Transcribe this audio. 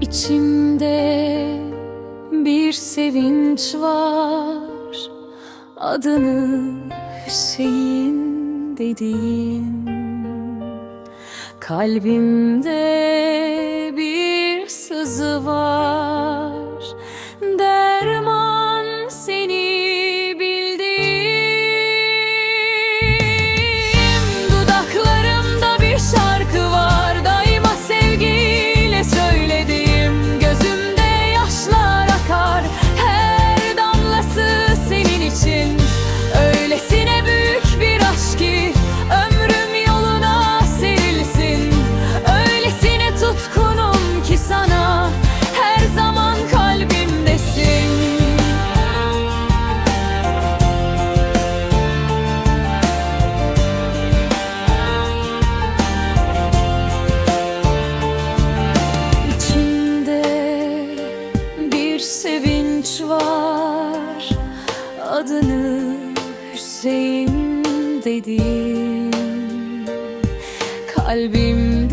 İçimde bir sevinç var. Adını Hüseyin dediğin Kalbimde bir sızı var. Sevinç var Adını Hüseyin dediğim Kalbim